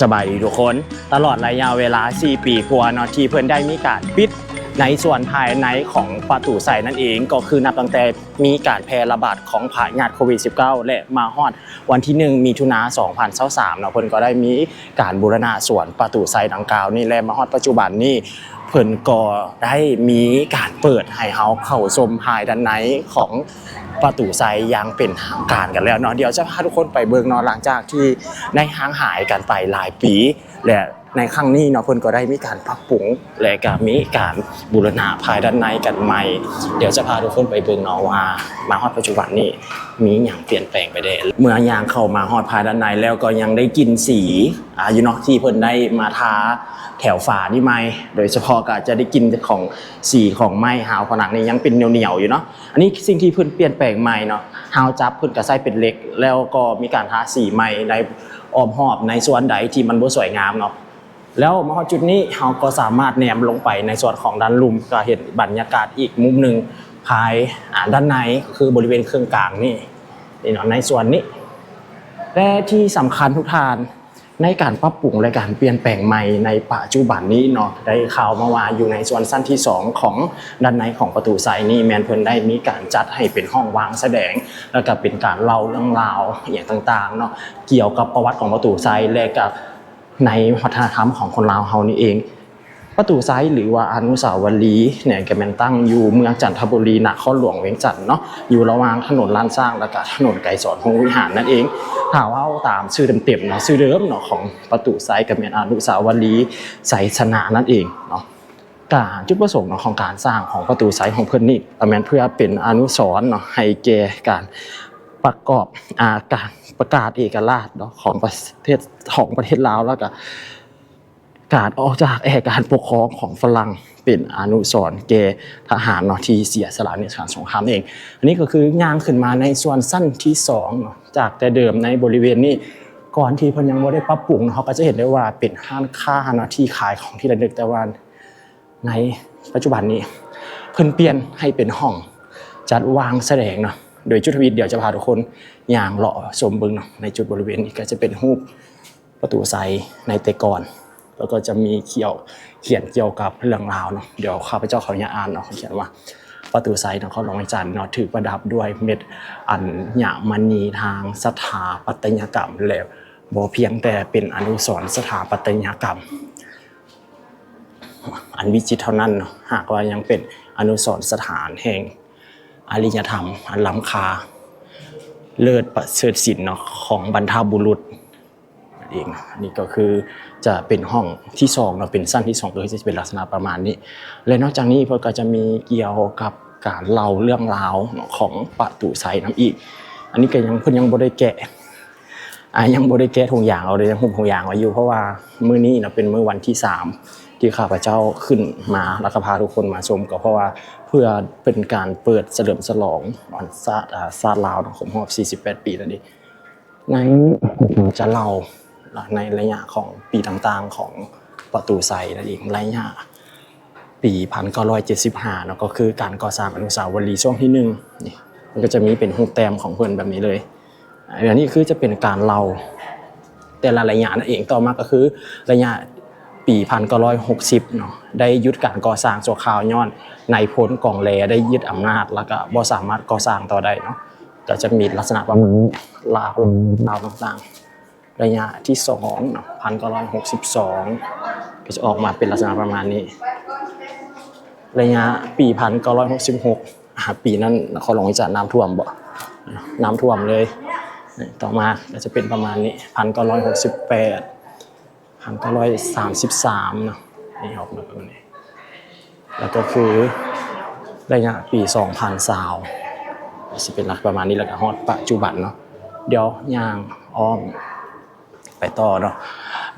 สบายดีทุกคน ตลอดระยะเวลา 4 ปีกว่าเนาะที่เพื่อนได้มีการปิดในส่วนภายในของประตูใส่นั่นเองก็คือนับตั้งแต่มีการแพร่ระบาดของผายาติโควิด -19 และมาฮอดวันที่ 1 มีถุนา 2023เนาะเพิ่นก็ได้มีการบูรณะส่วนประตูใส่ดังกล่าวนี่และมาฮอดปัจจุบันนี่เพิ่นก็ได้มีการเปิดให้เฮาเข้าชมภายด้านในของ ประตูไซยังเป็นทางการกันแล้วเนาะเดี๋ยวจะพาทุกคนไปเบิกนอนหลังจากที่ในห้างหายกันไปหลายปี และในครั้งนี้เนาะเพิ่นก็ได้มีการปรับปรุง และก็มีการบูรณะภายด้านในกันใหม่ เดี๋ยวจะพาทุกคนไปเบิกเนาะว่ามาฮอดปัจจุบันนี้มีอย่างเปลี่ยนแปลงไปได้เมื่อยางเข้ามาฮอดภายด้านในแล้วก็ยังได้กินสีอ่าอยู่เนาะที่เพิ่นได้มาทาแถวฝานี่ไหมโดยเฉพาะก็จะได้กินของสีของไม้หาวผนังนี่ยังเป็นเหนียวๆอยู่เนาะอันนี้สิ่งที่เพิ่นเปลี่ยนแปลงใหม่เนาะฮาวจับเพิ่นก็ใส่เป็นเล็ก แล้วก็มีการทาสีใหม่ใน อ้อมหอบในส่วนใดที่มันบ่สวยงามเนาะแล้วมาฮอดจุดนี้เราก็สามารถแนมลงไปในส่วนของด้านลุมก็เห็นบรรยากาศอีกมุมหนึ่งภายด้านในคือบริเวณเครื่องกลางนี่นี่เนาะในส่วนนี้และที่สำคัญทุกท่าน ในการปรับปรุงและการเปลี่ยนแปลงใหม่ในปัจจุบันนี้เนาะได้ข่าวมาว่าอยู่ในส่วนสั้นที่ 2 ของด้านในของประตูไซนี่แมนเพิ่นได้มีการจัดให้เป็นห้องวางแสดง แล้วก็เป็นการเล่าเรื่องราวอย่างต่างๆเนาะเกี่ยวกับประวัติของประตูไซและกับในวัฒนธรรมของคนลาวเฮานี่เอง ประตูไซหรือว่าอนุสาวรีย์เนี่ยแก็แม่นตั้งอยู่เมืองจันทบุรีนครหลวงเวียงจันทน์เนาะอยู่ระหว่างถนนลานสร้างและก็ถนนไกรสอนหงวิหารนั่นเองถ้าว่าตามชื่อเต็มๆเนาะชื่อเดิมเนาะของประตูไซก็แม่นอนุสาวรีย์ไสชนะนั่นเองเนาะการจุดประสงค์เนาะของการสร้างของประตูไซของเพิ่อนนี่แมนเพื่อเป็นอนุสรณ์เนาะให้แก่การประกอบอาการประกาศเอกราชเนาะของประเทศของประเทศลาวแล้วก็ การออกจากแอกการปกครองของฝรั่งเป็นอนุสรณ์แก่ทหารเนาะที่เสียสละในการสงครามเอง อันนี้ก็คือย่างขึ้นมาในส่วนสั้นที่สองเนาะจากแต่เดิมในบริเวณนี้ก่อนที่เพิ่นยังบ่ได้ปรับปรุงเนาะเขาก็จะเห็นได้ว่าเป็นห้างค้าเนาะที่ขายของที่ระลึกแต่ว่าในปัจจุบันนี้ เพิ่นเปลี่ยนให้เป็นห้องจัดวางแสดงเนาะโดยจุดทวิตเดี๋ยวจะพาทุกคนย่างเลาะชมบิ่งเนาะในจุดบริเวณนี้ก็จะเป็นรูปประตูไซในแต่ก่อน แล้วก็จะมีเกี่ยวเขียนเกี่ยวกับเรื่องราวเนาะเดี๋ยวข้าพเจ้าขออนุญาตอ่านเนาะเขาเขียนว่าประตูไซน์นครหลวงวิจันทร์เนาะถือประดับด้วยเม็ดอัญมณีทางสถาปัตยกรรมแล้วบ่เพียงแต่เป็นอนุสรสถาปัตยกรรม อันวิจิตรเท่านั้นเนาะหากว่ายังเป็นอนุสรสถานแห่งอริยธรรม อันล้ำค่าเลิศประเสริฐศิลป์เนาะของบรรพบุรุษเองนี่ก็คือ จะเป็นห้องที่สองเราเป็นสั้นที่สองก็จะเป็นลักษณะประมาณนี้ และนอกจากนี้เพื่อก็จะมีเกี่ยวกับการเล่าเรื่องราวของประตูไซน้ำอีก อันนี้ก็ยังเพิ่นยังบ่ได้แกะอ่ายังบ่ได้แกะทุงอย่างเอาเลยยังหุ้มทุงอย่างไว้อยู่เพราะว่ามื้อนี้นะเป็นมื้อวันที่สามที่ข้าพเจ้าขึ้นมาแล้วก็พาทุกคนมาชมก็เพราะว่าเพื่อเป็นการเปิดเฉลิมฉลองวันศาสตร์อ่าศาสตร์ลาวของรอบ48 ปีนั่นเองในจะเล่า ในระยะของปีต่างๆของประตูไซนั่นเองระยะปี1975เนาะก็คือการก่อสร้างอนุสาวรีย์ช่วงที่หนึ่งนี่มันก็จะมีเป็นรูปแต้มของเพื่อนแบบนี้เลยอันนี้คือจะเป็นการเล่าแต่ละระยะนั่นเองต่อมาก็คือระยะปี1960เนาะได้ยุดการก่อสร้างชั่วคราวย้อนในายพลกองแลได้ยึดอำนาจแล้วก็บ่สามารถก่อสร้างต่อได้เนาะก็จะมีลักษณะประมาณนี้ลาวลาวต่างๆ ระยะที่สองพันเก้าร้อยหกสิบสองก็จะออกมาเป็นลักษณะประมาณนี้ ระยะปีพันเก้าร้อยหกสิบหกปีนั้นนครหลวงจารณ์น้ำท่วมบ่น้ำท่วมเลย ต่อมาก็จะเป็นประมาณนี้พันเก้าร้อยหกสิบแปดพันเก้าร้อยสามสิบสามเนาะนี่ออกมาประมาณนี้แล้วก็คือระยะปีสองพันสาวสิเป็นหลักประมาณนี้แล้วก็ฮอดปัจจุบันเนาะเดี๋ยวย่างอ้อม ไปต่อเนาะ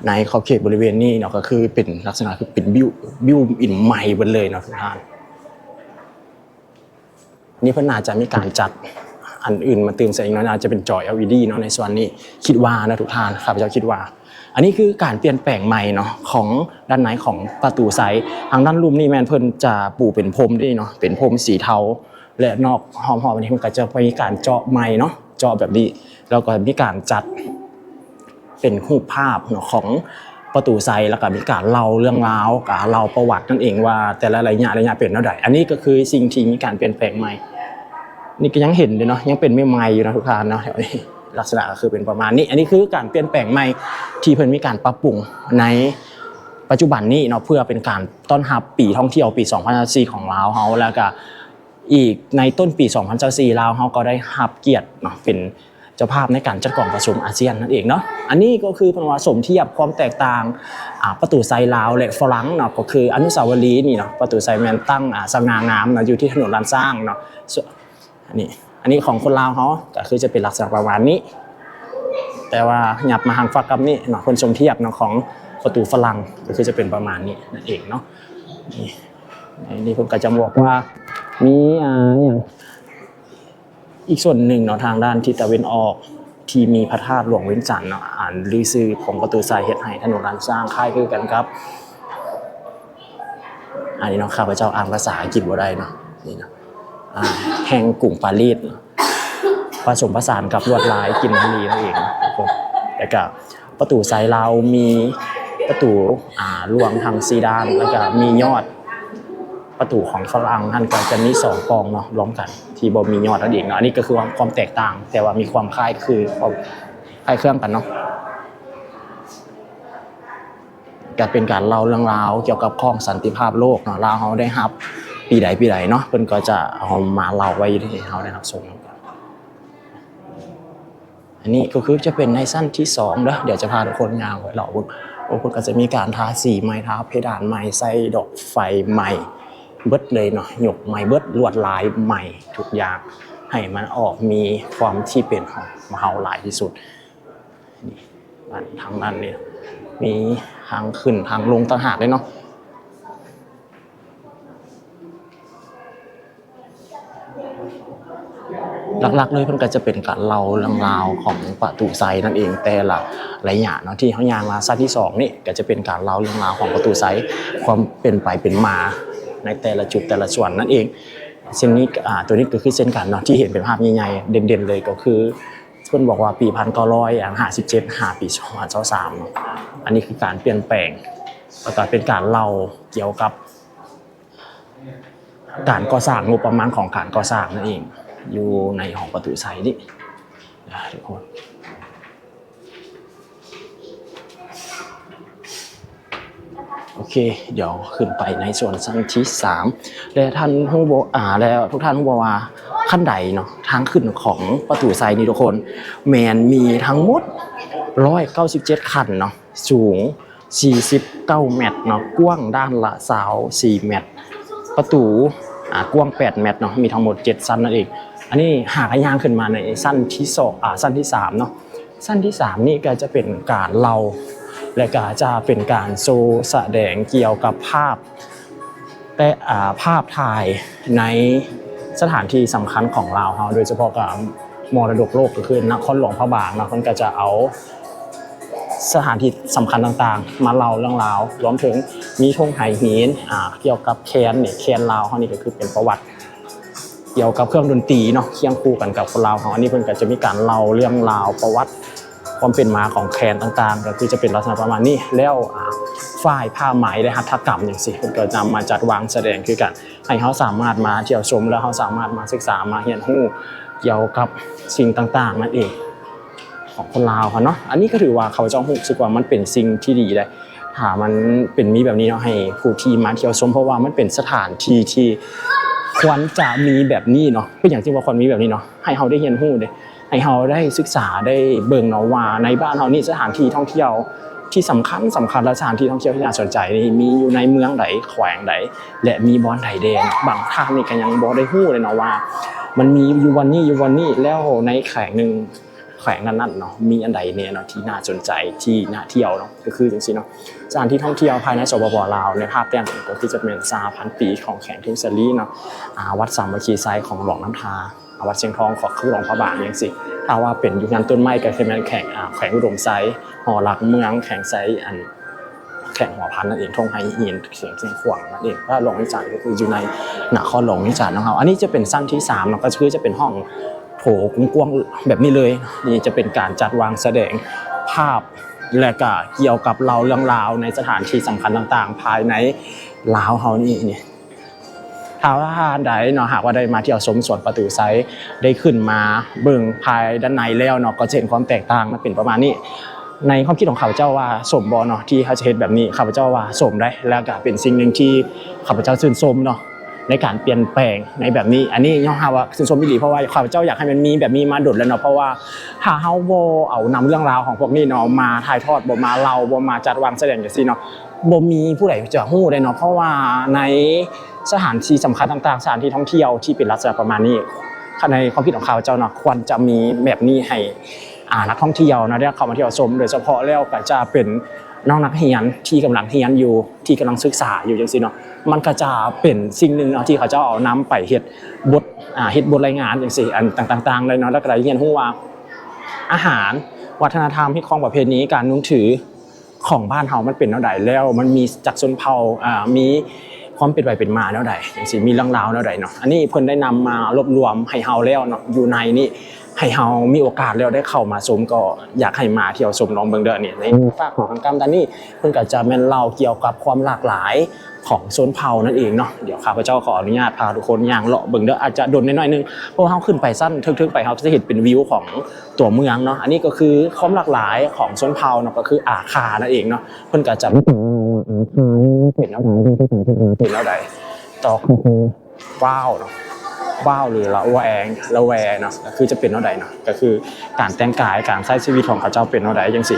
ในขอบเขตบริเวณนี้เนาะก็คือเป็นลักษณะคือเป็นบิวบิวอินใหม่หมดเลยเนาะทุกท่านนี่เพิ่นน่าจะมีการจัดอันอื่นมาเติมใส่อีกเนาะน่าจะเป็นจอ LED เนาะในส่วนนี้คิดว่านะทุกท่านข้าพเจ้าคิดว่า อันนี้คือการเปลี่ยนแปลงใหม่เนาะของด้านในของประตูไซส์ทางด้านรูมนี่แมนเพิ่นจะปูเป็นพรมด้วยเนาะเป็นพรมสีเทา และนอกหอมหอมอันนี้มันก็จะมีการเจาะไม้เนาะเจาะแบบนี้แล้วก็มีการจัด เป็นรูปภาพเนาะของประตูไซแล้วก็มีการเล่าเรื่องราวการเล่าประวัตินั่นเองว่าแต่ละระยะระยะเปลี่ยนเท่าใดอันนี้ก็คือสิ่งที่มีการเปลี่ยนแปลงใหม่ นี่ก็ยังเห็นเลยเนาะยังเป็นไม่ใหม่อยู่นะทุกท่านเนาะแถวนี้ลักษณะก็คือเป็นประมาณนี้ อันนี้คือการเปลี่ยนแปลงใหม่ที่เพิ่นมีการปรับปรุงในปัจจุบันนี้เนาะเพื่อเป็นการต้อนรับปีท่องเที่ยวปี 2024ของลาวเฮาแล้วก็อีกในต้นปี 2024ลาวเฮาก็ได้รับเกียรติเนาะเป็น เจ้าภาพในการจัดกล่องประชุมอาเซียนนั่นเองเนาะอันนี้ก็คือเป็นว่าสมเทียบความแตกต่างประตูไซลาวและฝรั่งเนาะก็คืออนุสาวรีย์นี่เนาะประตูไซแมนตั้งอ่าสง่างามเนาะอยู่ที่ถนนลานสร้างเนาะอันนี้อันนี้ของคนลาวเขาก็คือจะเป็นลักษณะประมาณนี้ แต่ว่าหยับมาทางฝักกับนี่เนาะคนชมเทียบเนาะของประตูฝรั่งก็คือจะเป็นประมาณนี้นั่นเองเนาะนี่นนี้ผมก็จะบอกว่ามีอ่าอย่าง อีกส่วนหนึ่งเนาะทางด้านทิศตะวันออก ที่มีพระธาตุหลวงเวียงจันทร์เนาะอ่านลือซื้อของประตูสายเฮ็ดให้ถนนลานสร้างค่ายคือกันครับ อันนี้เนาะข้าพเจ้าอ่านภาษาอังกฤษบ่ได้เนาะนี่เนาะแห่งกลุ่มปารีสผสมผสานกับลวดลายกินนารีนั่นเองครับผมแล้วก็ประตูไซเรามีประตูอ่ารวงทางซีดานแล้วก็มียอด ประตูของฝรั่งท่านก็จะมีสองกองเนาะล้อมกัน ที่บ่มียอดนั่นเองเนาะอันนี้ก็คือความแตกต่าง แต่ว่ามีความคล้ายคือความคล้ายเครื่องกันเนาะก็เป็นการเล่าเรื่องราวเกี่ยวกับข้องสันติภาพโลกเนาะลาวเขาได้รับปีใดปีใดเนาะเพิ่นก็จะเอามาเล่าไว้ที่เฮาได้รับชมกันอันนี้ก็คือจะเป็นในสั้นที่สองเด้อเดี๋ยวจะพาทุกคนย่างไว้เราบุญโอ้เพิ่นก็จะมีการทาสีใหม่ทาเพดานใหม่ใส่ดอกไฟใหม่ เบิดเลยเนาะหยกใหม่เบิดลวดลายใหม่ทุกอย่างให้มันออกมีความที่เป็นของเฮาหลายที่สุดนี่ทางด้านนี้มีทางขึ้นทางลงต่างหากเลยเนาะหลักๆเลยมันก็จะเป็นการเล่าเรื่องราวของประตูไซนั่นเองแต่ละระยะเนาะที่เขายางมาสั้นที่สองนี่ก็จะเป็นการเล่าเรื่องราวของประตูไซความเป็นไปเป็นมา ในแต่ละจุดแต่ละส่วนนั่นเอง เส้นนี้ตัวนี้ก็คือเส้นกันเนาะที่เห็นเป็นภาพใหญ่ๆเด่นๆเลยก็คือเพื่อนบอกว่าปีพันเก้าร้อยอย่างห้าสิบเจ็ดห้าปีสองพันสามอันนี้คือการเปลี่ยนแปลงแล้วก็เป็นการเล่าเกี่ยวกับ การก่อสร้างงบประมาณของการก่อสร้างนั่นเอง อยู่ในหองประตูใสนี่ทุกคน โอเค เดี๋ยวขึ้นไปในส่วนชั้นที่สามและท่านผู้บอ่าแล้วทุกท่านผู้บอกว่าขั้นใดเนาะทางขึ้นของประตูไซนี่ทุกคน แมนมีทั้งหมด197ขั้นเนาะสูง49เมตรเนาะกว้างด้านละสาว4เมตร ประตูอ่ากว้าง 8 เมตรเนาะมีทั้งหมด7สั้นนั่นเอง อันนี้หากย่างขึ้นมาในสั้นที่สองอ่าสั้นที่3เนาะสั้นที่ 3 นี่ก็จะเป็นการเล่า และก็จะเป็นการโชว์แสดงเกี่ยวกับภาพแต่อ่าภาพถ่ายในสถานที่สำคัญของลาวเฮาโดยเฉพาะกับมรดกโลกก็คือนครหลวงพระบางนะมันก็จะเอาสถานที่สำคัญต่างๆ มาเล่าเรื่องราวรวมถึงมีธงไหหินอ่าเกี่ยวกับแคนเนี่ยแคนลาวเฮานี่ก็คือเป็นประวัติ เกี่ยวกับเครื่องดนตรีเนาะเคียงคู่กันกับคนลาวของอันนี้เพิ่นก็จะมีการเล่าเรื่องราวประวัติ ความเป็นมาของแคนต่างๆ ก็คือจะเป็นลักษณะประมาณนี้แล้วอ่าฝ้ายผ้าไหมและหัตถกรรมอย่างสิเพิ่นก็จะมาจัดวางแสดงคือกันให้เขาสามารถมาเที่ยวชมแล้วเขาสามารถมาศึกษามาเรียนรู้เกี่ยวกับสิ่งต่างๆนั่นเอง ของคนลาวเขาเนาะอันนี้ก็ถือว่าเขาจ้ารู้สึกว่ามันเป็นสิ่งที่ดีเลยถ้ามันเป็นมีแบบนี้เนาะให้ผู้ที่มาเที่ยวชมเพราะว่ามันเป็นสถานที่ที่ควรจะมีแบบนี้เนาะเป็นอย่างที่ว่าควรมีแบบนี้เนาะให้เขาได้เรียนรู้เด้ ให้เขาได้ศึกษาได้เบิ่งเนาะว่าในบ้านเขานี่สถานที่ท่องเที่ยวที่สำคัญสำคัญและสถานที่ท่องเที่ยวที่น่าสนใจนี่มีอยู่ในเมืองใดแขวงใดและมีบอนใดแดงบางท่านนี่ก็ยังบ่ได้ฮู้เลยเนาะว่า มันมีอยู่วันนี้อยู่วันนี้แล้วในแขวงหนึ่งแขวงนั้นๆเนาะมีอันใดเนี่ยเนาะที่น่าสนใจที่น่าเที่ยวเนาะก็คือจังซี่เนาะสถานที่ท่องเที่ยวภายในสปปลาวในภาพแต้มก็คือจะเป็นซาพันปีของแขวงทุ่งสลีเนาะวัดสามัคคีไซของหลวงน้ำทาอ่า วัดเชียงทองขอคือหลวงพระบางอย่างสิถ้าว่าเป็นยุคนั้นต้นไม้ก็คือม่นแขวงแขวงอุดมไซหอหลักเมืองแขวงไซอันแข่งหัวพันนั่นเองทงไฮหินเสียงเสียงขวางนั่นเองว่าหลงวิจารณ์ก็คืออยู่ในหนครหลงวิจารณ์นะครับอันนี้จะเป็นสั้นที่สามเนาะก็คือจะเป็นห้องโถงกว้างแบบนี้เลยนี่จะเป็นการจัดวางแสดงภาพและก็เกี่ยวกับเราเรื่องราวในสถานที่สำคัญต่างๆ ภายในลาวเฮานี่นี่ ถ้าว่าใดเนาะหากว่าได้มาเที่ยวชมสวนประตูไซได้ขึ้นมาเบิ่งภายด้านในแล้วเนาะก็จะเห็นความแตกต่างมันเป็นประมาณนี้ในความคิดของข้าพเจ้าว่าสมบอเนาะที่เขาจะเฮ็ดแบบนี้ข้าพเจ้าว่าสมได้ แล้วก็เป็นสิ่งหนึ่งที่ข้าพเจ้าชื่นชมเนาะในการเปลี่ยนแปลงในแบบนี้ อันนี้ย่อมหาว่าชื่นชมอีหลีเพราะว่าข้าพเจ้าอยากให้มันมีแบบนี้มาโดดแล้วเนาะเพราะว่าถ้าเฮาบ่เอานำเรื่องราวของพวกนี้เนาะมาถ่ายทอดบ่มาเล่าบ่มาจัดวางแสดงจังซี่เนาะบ่มีผู้ใดจะฮู้ได้เนาะเพราะว่าใน สถานที่สำคัญต่างๆ สถานที่ท่องเที่ยวที่เป็นลักษณะประมาณนี้ในความคิดของข้าเจ้าเนาะควรจะมีแบบนี้ให้นักท่องเที่ยวนะได้เข้ามาเที่ยวชมโดยเฉพาะแล้วก็จะเป็นน้องนักเรียนที่กำลังเรียนอยู่ที่กำลังศึกษาอยู่จังซี่เนาะมันก็จะเป็นสิ่งหนึ่งเนาะที่เขาจ้าเอานำไปเฮ็ดบทอ่าเฮ็ดบทรายงานจังซี่อันต่างๆเลยเนาะแล้วก็ได้เรียนรู้ว่าอาหารวัฒนธรรมที่ครองประเพณีการนุ่งถือของบ้านเฮามันเป็นแนวใดแล้ว มันมีจักรชนเผ่าอ่ามี ความเป็นไปเป็นมาแนวใดจังซี่มีเรื่องราวแนวใดเนาะอันนี้เพิ่นได้นำมารวบรวมให้เฮาแล้วเนาะอยู่ในนี่ให้เฮามีโอกาสแล้วได้เข้ามาชมก็อยากให้มาเที่ยวชมลองเบิ่งเด้อนี่ในฝากของทางกรรมตอนนี้เพิ่นก็จะแม่นเล่าเกี่ยวกับความหลากหลายของชนเผานั่นเองเนาะเดี๋ยวข้าพเจ้าขออนุญาตพาทุกคนย่างเลาะเบิ่งเด้ออาจจะโดนน้อยๆนึงเพราะว่าเฮาขึ้นไปสั้นทึกๆไปเฮาจะเห็นเป็นวิวของตัวเมืองเนาะอันนี้ก็คือความหลากหลายของชนเผาเนาะก็คืออาคานั่นเองเนาะเพิ่นก็จะ ไม่ถึงอาคาเป็นแล้วเป็นแล้วใดต่อคือว้าวเนาะว้าวหรือละแองละแวเนาะก็คือจะเป็นเท่าใดเนาะก็คือการแต่งกายการใช้ชีวิตของเขาเจ้าเป็นเท่าใดจังสิ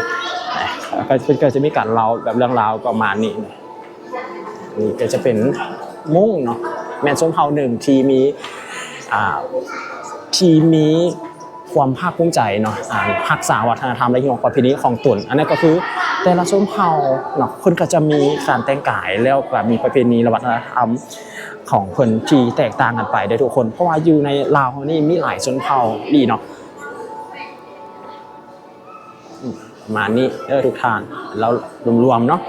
ก็ก็จะมีการเล่าแบบเรื่องราวประมาณนี้นี่ก็จะเป็นมุ่งเนาะแมนส้มเผาหนึ่งทีมีอ่าทีมีความภาคภูมิใจเนาะอ่ารักษาวัฒนธรรมและที่ของประเพณีของตนอันนั้นก็คือ แต่ละชนเผ่าเนาะคนก็จะมีการแต่งกายแล้วก็มีประเพณีและวัฒนธรรมของคนที่แตกต่างกันไปได้ทุกคน เพราะว่าอยู่ในลาวนี่มีหลายชนเผ่าดีเนาะมประมาณนี้เออทุกท่านเรารวมๆเนาะ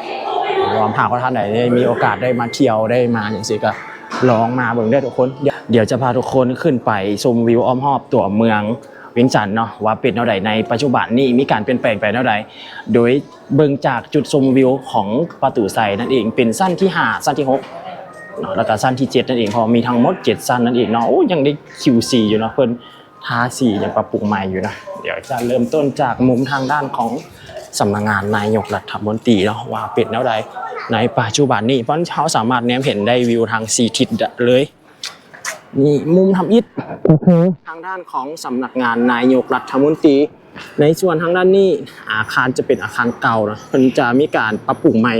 รวมหากว่าท่านไหนได้มีโอกาสได้มาเที่ยวได้มาอย่างสิก็ลองมาเบิ่งได้ทุกคน เดี๋ยวจะพาทุกคนขึ้นไปชมวิวอ้อมรอบตัวเมือง วียงจันทน์เนาะว่าเป็นแนวใดในปัจจุบันนี้มีการเปลี่ยนแปลงไปแนวใดโดยเบิ่งจากจุดชมวิวของประตูไซนั่นเองเป็นสั้นที่ห้าสั้นที่หกเนาะแล้วก็สั้นที่ 7 นั่นเองพอมีทั้งหมด 7 สั้นนั่นเองเนาะโอ้ยังได้ Q4 อยู่เนาะเพิ่นทาสียังปรับปรุงใหม่อยู่นะเดี๋ยวจะเริ่มต้นจากมุมทางด้านของสำนักงานนายกรัฐมนตรีเนาะว่าเป็นแนวใดในปัจจุบันนี้เพราะเขาสามารถแนมเห็นได้วิวทางสีทิศเลย นี่มุมทำอิฐทางด้านของสำนักงานนายกรัฐมนตรี ในส่วนทางด้านนี้อาคารจะเป็นอาคารเก่านะเพิ่นจะมีการปรับปรุงใหม่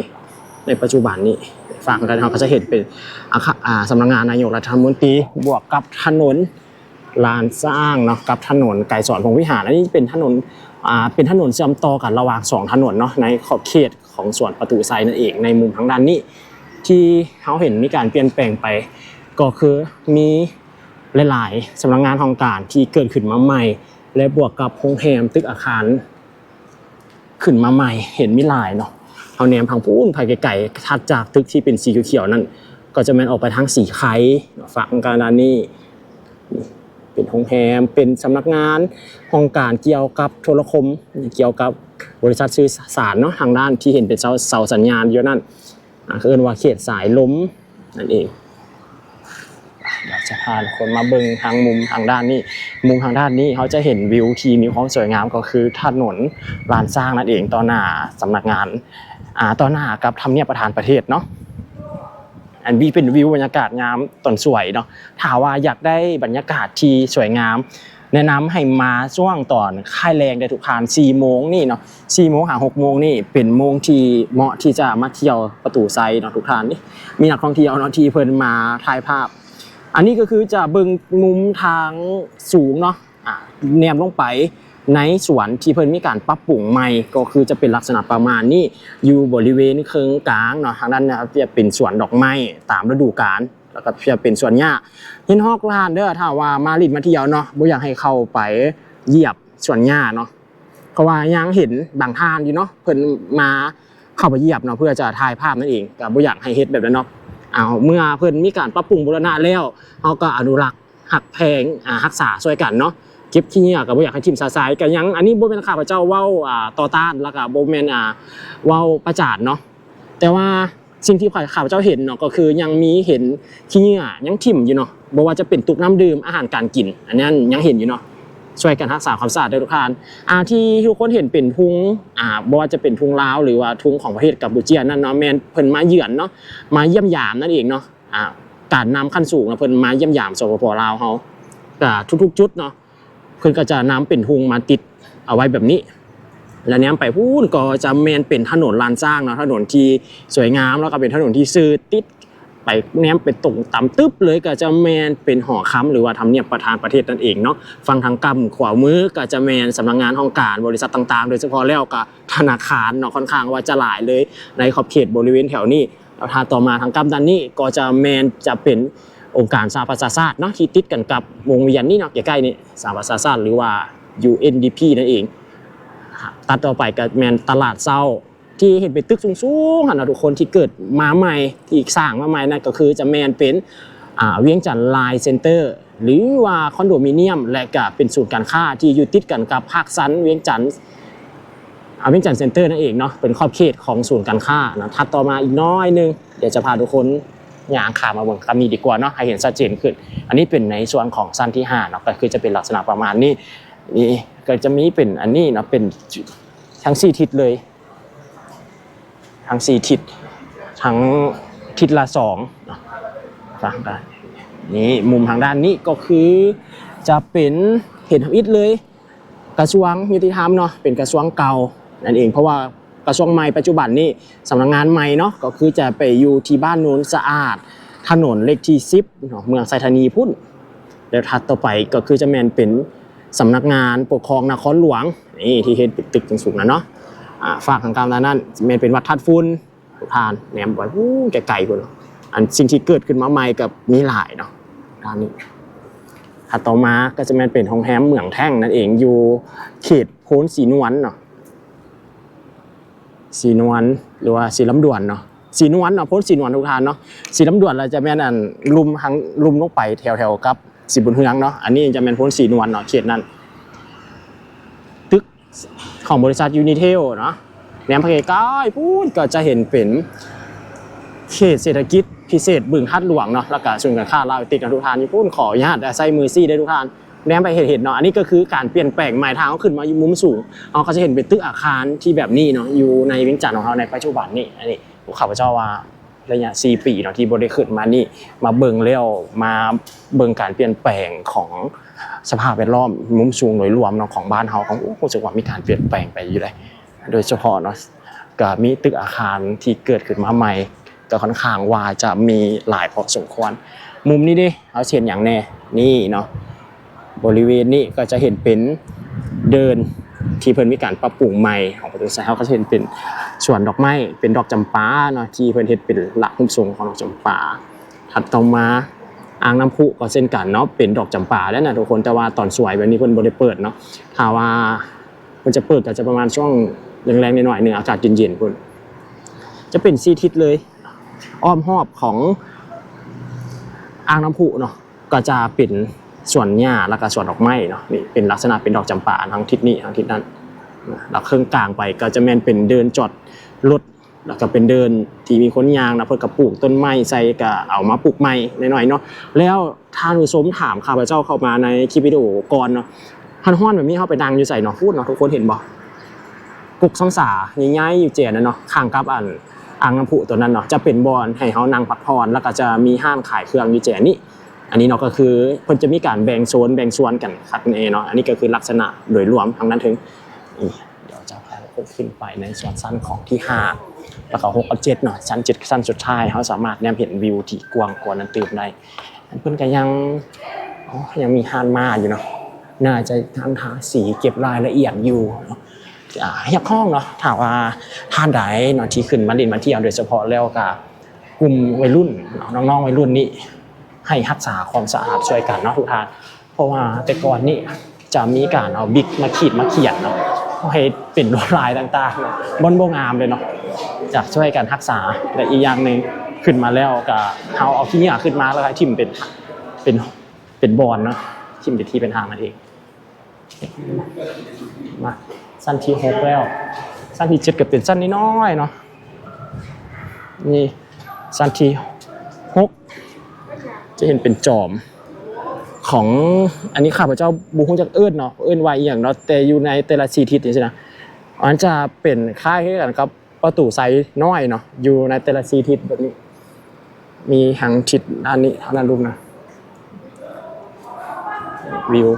ในปัจจุบันนี้ฝั่งกันเราก็จะเห็นเป็นอาคารอ่าสำนักงานนายกรัฐมนตรีบวกกับถนนลานสร้างเนาะกับถนนไก่สอนพงวิหารอันนี้เป็นถนนอ่าเป็นถนนเชื่อมต่อกันระหว่างสองถนนเนาะในขอบเขตของสวนประตูไซนั่นเองในมุมทางด้านนี้ ที่เขาเห็นมีการเปลี่ยนแปลงไป ก็คือมีหลายๆสำนักงานของการที่เกิดขึ้นมาใหม่ และบวกกับโรงแรมตึกอาคาร ขึ้นมาใหม่เห็นมีหลายเนาะเอาแนมพังพูนภายไก่ๆถัดจากตึกที่เป็นสีเขียวๆนั่นก็จะแมนออกไปทางสีไข่ฝั่งการานี่เป็นโรงแรมเป็นสำนักงานห้องการเกี่ยวกับโทรคมเกี่ยวกับบริษัทสื่อสารเนาะทางด้านที่เห็นเป็นเสาสัญญาณอยู่นั่นคือเอิ้นว่าเขตสายล้มนั่นเอง เดี๋ยวจะพาทุกคนมาเบิ่งทางมุมทางด้านนี้ มุมทางด้านนี้เขาจะเห็นวิวที่มีความสวยงามก็คือถนนลานสร้างนั่นเองต่อหน้าสำนักงานอ่าต่อหน้ากับทำเนียบประธานประเทศเนาะอันนี้เป็นวิวบรรยากาศงามตอนสวยเนาะถาว่าอยากได้บรรยากาศที่สวยงาม แนะนำให้มาช่วงตอนค่ายแรงได้ทุกทาน4โมงนี่เนาะ4โมงหา6โมงนี่เป็นโมงที่เหมาะที่จะมาเที่ยวประตูไซเนาะทุกทานนี่มีนักท่องเที่ยวเนาะที่เพิ่นมาถ่ายภาพ อันนี้ก็คือจะเบิงมุมทางสูงเนาะอ่าแนมลงไปในสวนที่เพิ่นมีการปรับปรุงใหม่ก็คือจะเป็นลักษณะประมาณนี้อยู่บริเวณเคิงกลางเนาะทางด้านเนี้จะเป็นสวนดอกไม้ตามฤดูกาลแล้วก็จะเป็นสวนหญ้าเห็นฮอกลานเด้อถ้าว่ามาลิดมาเที่ยวเนาะบ่อยากให้เข้าไปเหยียบสวนหญ้าเนาะเพราะว่ายังเห็นบางท่านอยู่เนาะเพิ่นมาเข้าไปเหยียบเนาะเพื่อจะถ่ายภาพนั่นเองก็บ่อยากให้เฮ็ดแบบนั้นเนาะ เอาเมื่อเพิ่นมีการปรับปรุงบูรณะแล้วเขาก็อนุรักษ์หักแพงอ่ารักษาช่วยกันเนาะเก็บขี้เหงื่อก็บ่อยากให้ทิมสาสายก็ยังอันนี้บ่แมนข้าพเจ้าเว้าอ่าต่อต้านแล้วก็บ่แม่นอ่าเว้าประจานเนาะแต่ว่าสิ่งที่ข้าพเจ้าเห็นเนาะก็คือยังมีเห็นขี้เหงื่อยังทิ่มอยู่เนาะบ่ว่าจะเป็นตุกน้ำดื่มอาหารการกิน อันนั้นยังเห็นอยู่เนาะ ช่วยกันรักษาความสะอาดด้วยทุกท่านอ่าที่ทุกคนเห็นเป็นทุงอ่าบ่ว่าจะเป็นทุงลาวหรือว่าทุงของประเทศกัมพูชานั่นเนาะแมนเพิ่นมาเยือนเนาะมาเยี่ยมยามนั่นเองเนาะอ่าการนำขั้นสูงนะเพิ่นมาเยี่ยมยามสปปลาวเฮาก็ทุกๆ จุดเนาะเพิ่นก็จะนำเป็นหุงมาติดเอาไว้แบบนี้แล้วเนี้ยไปพูนก็จะแมนเป็นถนนลานสร้างเนาะถนนที่สวยงามแล้วก็เป็นถนนที่ซื่อติด ไปแนมไปตรงต่ำตึ๊บเลยก็จะแมนเป็นหอค้ำหรือว่าทำเนียบประธานประเทศนั่นเองเนาะฟังทางกำขวามือก็จะแมนสำนักงานห้องการบริษัทต่างๆ โดยเฉพาะแล้วก็ธนาคารเนาะค่อนข้างว่าจะหลายเลย ในขอบเขตบริเวณแถวนี้แล้วถ้าต่อมาทางกำด้านนี้ก็จะแมนจะเป็นองค์การสหประชาชาติเนาะที่ติดกันกับวงเวียนนี่เนาะใกล้ๆนี่สหประชาชาติหรือว่า UNDP นั่นเองตัดต่อไปก็แมนตลาดเศร้า ที่เห็นเป็นตึกสูงๆหันนะทุกคนที่เกิดมาใหม่ที่สร้างมาใหม่นั่นก็คือจะแมนเป็นเวียงจันทร์ไลน์เซ็นเตอร์หรือว่าคอนโดมิเนียม และก็เป็นศูนย์การค้าที่อยู่ติดกันกับภาคซันเวียงจันทร์อาวิงจันทร์เซ็นเตอร์นั่นเองเนาะเป็นขอบเขตของศูนย์การค้านะถัดต่อมาอีกน้อยนึงเดี๋ยวจะพาทุกคนย่างขามาเบิ่งคำนี้ดีกว่าเนาะให้เห็นชัดเจนขึ้น อันนี้เป็นในส่วนของสั้นที่5เนาะก็คือจะเป็นลักษณะประมาณนี้นี่ก็จะมีเป็นอันนี้เนาะเป็นทั้งสี่ทิศเลย ทั้งสี่ทิศทั้งทิศละสองนาะฟังกันนี่มุมทางด้านนี้ก็คือจะเป็นเห็นอิฐเลย กระทรวงยุติธรรมเนาะเป็นกระทรวงเก่านั่นเองเพราะว่ากระทรวงใหม่ปัจจุบันนี่สำนักงานใหม่เนาะก็คือจะไปอยู่ที่บ้านโน้นสะอาด ถนนเลขที่10เนาะเมืองไซธานีพุ่นแล้วถัดต่อไปก็คือจะแมนเป็นสำนักงานปกครองนครหลวงนี่ที่เห็นตึกสูงๆนะเนาะ ฝากทางการด้านนั้นแมนเป็นวัดทัดฟุ้นทุกทานแหนมบ่อยอู้ไกลๆพุ่นเนาะอันสิ่งที่เกิดขึ้นมาใหม่กับมีหลายเนาะด้านนี้ถัดต่อมาก็จะแมนเป็นโรงแรมเหมืองแท่งนั่นเองอยู่เขตโพ้นสีนวลเนาะสีนวลหรือว่าสีลำดวนเนาะสีนวลเนาะโพนสีนวลทุกทานเนาะสีลำดวนเราจะแม่นอันลุมทั้งลุมลงไปแถวๆกับสีบุญเฮืองเนาะอันนี้จะแม่นโพนสีนวลเนาะเขตนั้น ของบริษัทยูนิเทลเนาะแนมพระเกใกล้พูดก็จะเห็นเป็นเขตเศรษฐกิจพิเศษบึงทัดหลวงเนาะแล้วก็ส่วนการค้าเราวติดกับทุกทานญี่ปุ่นขออนุญาตใส่มือซี่ได้ทุกทานแนมไปเห็นๆเนาะอันนี้ก็คือการเปลี่ยนแปลงหมายทางเขาขึ้นมาอยู่มุมสูงเราจะเห็นเป็นตึกอาคารที่แบบนี้เนาะอยู่ในวิงจันทร์ของเราในปัจจุบันนี่อันนี้ข้าพเจ้าว่าระยะ4ปีเนาะที่บริขึ้นมานี่มาเบิ่งแล้วมาเบิ่งการเปลี่ยนแปลงของ สภาพแวดล้อมมุมสูงโดยรวมเนาะของบ้านเฮาของโอ้รู้สึกว่ามีการเปลี่ยนแปลงไปอยู่เลยโดยเฉพาะเนาะก็มีตึกอาคารที่เกิดขึ้นมาใหม่ก็ค่อนข้างว่าจะมีหลายพอสมควร มุมนี้ดิเอาเช่นอย่างแน่นี่เนาะบริเวณนี้ก็จะเห็นเป็นเดินที่เพิ่นมีการปรับปรุงใหม่ของประตูไซเฮาก็จะเห็นเป็นสวนดอกไม้เป็นดอกจำปาเนาะที่เพิ่นเฮ็ดเป็นหลักหุ้มทรงของดอกจำปาถัดต่อมา อ่างน้ำพุก็เช่นกันเนาะเป็นดอกจำปาแล้วนะทุกคนแต่ว่าตอนสวยแบบนี้เพิ่นบ่ได้เปิดเนาะถ้าว่าเพิ่นจะเปิดก็จะประมาณช่วงแรงๆหน่อยๆนึงอากาศเย็นๆพุ่นจะเป็นซีทิศเลย อ้อมหอบของอ่างน้ำพุเนาะก็จะเป็นส่วนหญ้าแล้วก็ส่วนดอกไม้เนาะนี่เป็นลักษณะเป็นดอกจำปาทั้งทิศนี้ทั้งทิศนั้นนะแล้วเครื่องกลางไปก็จะแม่นเป็นเดินจอดรถ แล้วก็เป็นเดินที่มีคนยางนะเพื่อกระปลูกต้นไม้ใส่ก็เอามาปลูกไม้หน่อยๆเนาะแล้วท่านผู้ชมถามข้าพเจ้าเข้ามาในคลิปวิดีโอก่อนเนาะท่านฮ้อนแบบนี้เข้าไปดังอยู่ใส่เนาะพูดเนาะทุกคนเห็นบ่กุกซ้ำสาง่ายๆอยู่เจนะเนาะข้างกับอันอ่างน้ำพุตัวนั้นเนาะจะเป็นบอลให้เขานั่งพักผ่อนแล้วก็จะมีห้างขายเครื่องอยู่แจนี่อันนี้เนาะก็คือเพิ่นจะมีการแบ่งโซนแบ่งส่วนกันคัดเอเนาะอันนี้ก็คือลักษณะโดยรวมทั้งนั้นถึง กขึ้นไปในส่วนสั้นของที่ห้าแล้วก็หกกับเจ็ดเนาะชั้นเจ็ดสั้นสุดท้ายเขาสามารถแนมเห็นวิวที่กว้างกว่านั้นตื่นได้อันเพิ่อนก็ยังอ๋อยังมีห้านมาอยู่เนาะน่าจะทำทาสีเก็บรายละเอียดอยู่เนาะอ่าเฮียห้องเนาะถามว่าท่านใดเนาะที่ขึ้นมาเล่นมาเที่ยวโดยเฉพาะแล้วกับกลุ่มวัยรุ่นเนาะน้องๆวัยรุ่นนี่ให้รักษาความสะอาดช่วยกันเนาะทุกท่านเพราะว่าแต่ก่อนนี่จะมีการเอาบิ๊กมาขีดมาเขียนเนาะ ให้เป็นลวดลายต่างๆบนโบงามเลยเนาะจะช่วยกันรักษาและอีกอย่างหนึ่งขึ้นมาแล้วก็เอาเอาขี้เหงื่อขึ้นมาแล้วก็ทิ่มเป็นเป็นเป็นบอลเนาะทิ่มเป็นที่เป็นทางนั่นเองมาสั้นที่หกแล้วสั้นที่เจ็ดก็เป็นสั้นนิดน้อยเนาะนี่สั้นที่หกจะเห็นเป็นจอม ของอันนี้ข้าพเจ้าบูฮูจากเอิ้นเนาะเอิ้นไวอย่างเนาะแต่อยู่ในแต่ละสีทิศนี่ใช่ไหมอันจะเป็นค่ายกันกับประตูไซส์น้อยเนาะอยู่ในแต่ละสีทิศแบบนี้ มีหางทิศด้านนี้เท่านั้นรูปนะวิว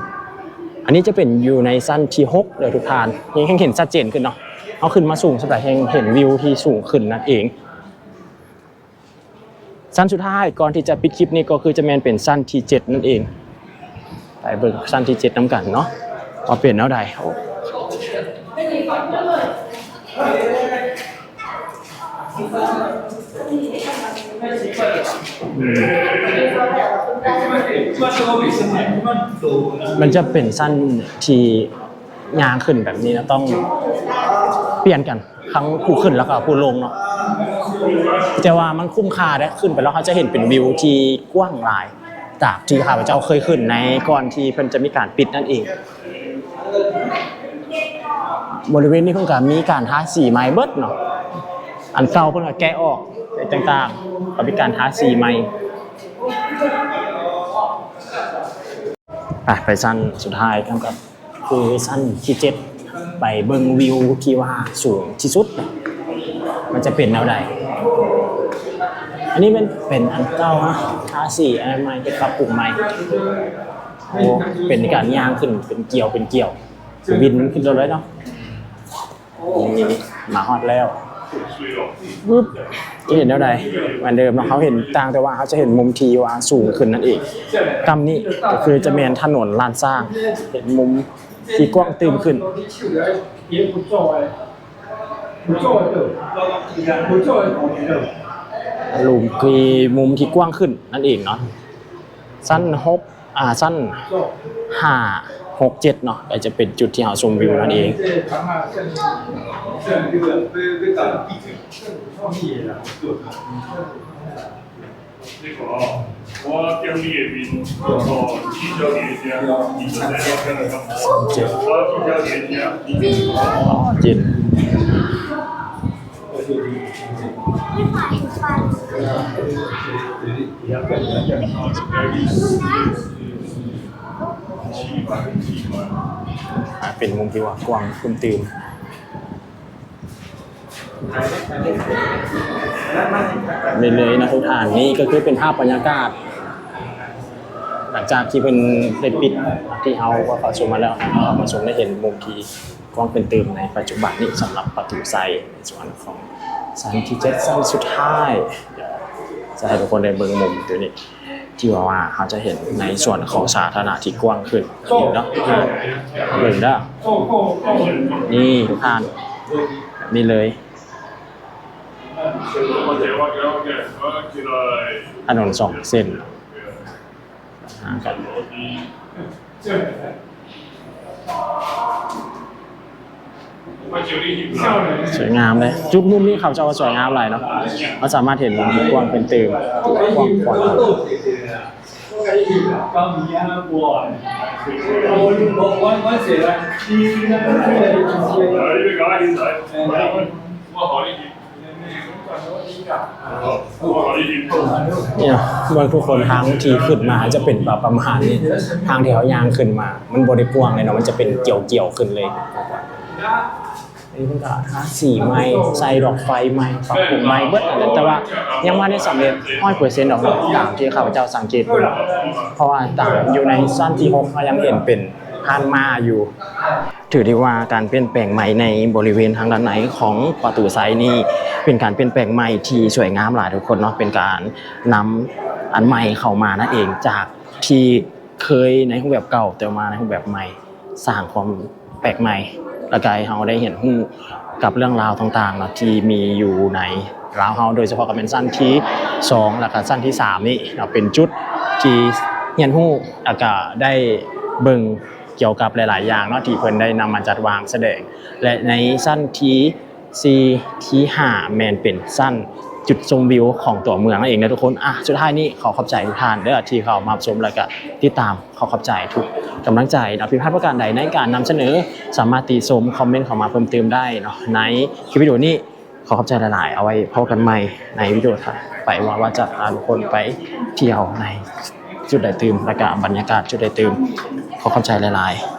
อันนี้จะเป็นอยู่ในสั้นที่6เลยทุกทานยังเห็นชัดเจนขึ้นเนาะเอาขึ้นมาสูงสักแต่เห็นเห็นวิวที่สูงขึ้นนั่นเองสั้นสุดท้ายก่อนที่จะปิดคลิปนี้ก็คือจะแมนเป็นสั้นที่ 7 นั่นเอง ไปเบิ่งสั้นที่7น้ำกันเนาะว่าเปลี่ยนแนวใดโอ้มันจะเป็นสั้นที่ยางขึ้นแบบนี้นะต้องเปลี่ยนกันทั้งผู้ขึ้นแล้วก็ผู้ลงเนาะแต่ว่ามันคุ้มค่าได้ขึ้นไปแล้วเขาจะเห็นเป็นวิวที่กว้างหลาย จากที่ข้าพเจ้าเคยขึ้นในก่อนที่เพิ่นจะมีการปิดนั่นเอง บริเวณนี้เพิ่งกับมีการทาสีไม้เบิดเนาะอันเก่าเพิ่งก็แกะออกอะไรต่างๆก็มีการทาสีใหม่ไปไปสั้นสุดท้ายครับกับคือสั้นที่เจ็ดไปเบิ่งวิวที่ว่าสูงที่สุด มันจะเป็นแนวใด อันนี้มันเป็นอันเก่านะาสีอันใหม่เป็นปรับปรุงใหม่โอ้เป็นการย่างขึ้นเป็นเกี่ยวเป็นเกี่ยวบินขึ้นรถเลยเนาะนี่มาฮอดแล้วปึ๊บจะเห็นแล้วใดเหมือนเดิมเนาะเขาเห็นต่างแต่ว่าเขาจะเห็นมุมทีว่าสูงขึ้นนั่นเองกำนี้ก็คือจะเมนถนนลานสร้าง เห็นมุมที่กว้างตื่มขึ้น 也不做哎，不做的，不做的同学的。 ลุมคือมุมที่กว้างขึ้นนั่นเองเนาะสั้นหกอ่าสั้นห้าหกเจ็ดเนาะก็จะเป็นจุดที่เราชมวิวนั่นเอง 这长啊，像像这个被被打的地址，创意的，呢个我叫你嘅边嗰个黐咗嘢啫，而家成日跟佢咁， เจ็ด 我黐咗嘢啫， อ๋อเจ็ดอ่า เป็นมุมที่ว่ากว้างคุ้มตื่มเลยๆนะทุกท่านนี่ก็คือเป็นภาพบรรยากาศ หลังจากที่เป็นได้ปิดที่เขาว่าเขาชมมาแล้วนะครับมาชมได้เห็นมุมที่กว้างเป็นตื่มในปัจจุบันนี้สำหรับประตูไซในส่วนของ สันที่เจ็ดเส้นสุดท้ายจะให้ทุกคนได้เบิ่งมุมตัวนี้ ที่ว่าวาเขาจะเห็นในส่วนของสาธารณะที่กว้างขึ้นเนาะเบิ่งได้นี่ผ่านนี่เลยถนนสองเส้นห่ากัน สวยงามเลยจุดมุมนี้เขาจะว่าสวยงามอะไรเนาะเราสามารถเห็นมุมกว้างเป็นตื่นกว้างกว้างเนี่ยบนผู้คนทางที่ขึ้นมาจะเป็นแบบประมาณนี้ทางแถวยางขึ้นมา มันบริกว้างเลยเนาะมันจะเป็นเกี่ยวเกี่ยวขึ้นเลย นี่เพิ่งก็ทาสีไม้ใส่ดอกไฟไม้ปรับปรุงไม้เบิดนั่นแหละแต่ว่ายังไม่ได้สำเร็จร้อยเปอร์เซ็นต์ดอกเนาะตามที่ข้าพเจ้าสังเกตดูเพราะว่าตามอยู่ในสั้นที่หกเขายังเห็นเป็นฮันมาอยู่ ถือได้ว่าการเปลี่ยนแปลงใหม่ในบริเวณทางด้านในของประตูไซด์นี่เป็นการเปลี่ยนแปลงใหม่ที่สวยงามหลายทุกคนเนาะเป็นการนำอันใหม่เข้ามานั่นเองจากที่เคยในรูปแบบเก่าแต่มาในรูปแบบใหม่สร้างความแปลกใหม่ และกายเราได้เห็นหู้กับเรื่องราวต่างๆเนาะที่มีอยู่ในราวเฮาโดยเฉพาะกับเป็นสั้นที่สองและก็สั้นที่สามนี่เราเป็นจุดที่เห็นหู้แล้วก็ได้เบิ่งเกี่ยวกับหลาย ๆ อย่างเนาะที่เพิ่นได้นำมาจัดวางแสดง และในสั้นทีซีทีห้าแมนเป็นสั้น จุดชมวิวของตัวเมืองนั่นเองนะทุกคนอะสุดท้ายนี้ขอขอบใจทุกท่านเด้อที่เข้ามาชมแล้วก็ติดตามขอขอบใจทุกกำลังใจนะผิพาดประการใดในการนำเสนอ สามารถตีชมคอมเมนต์เข้ามาเพิ่มเติมได้เนาะในคลิปวิดีโอนี้ขอขอบใจหลาย ๆ เอาไว้พบกันใหม่ในวิดีโอถัดไปว่าว่าจะพาทุกคนไปเที่ยวในจุดใดตื่มและก็บรรยากาศจุดใดตื่มขอขอบใจหลาย ๆ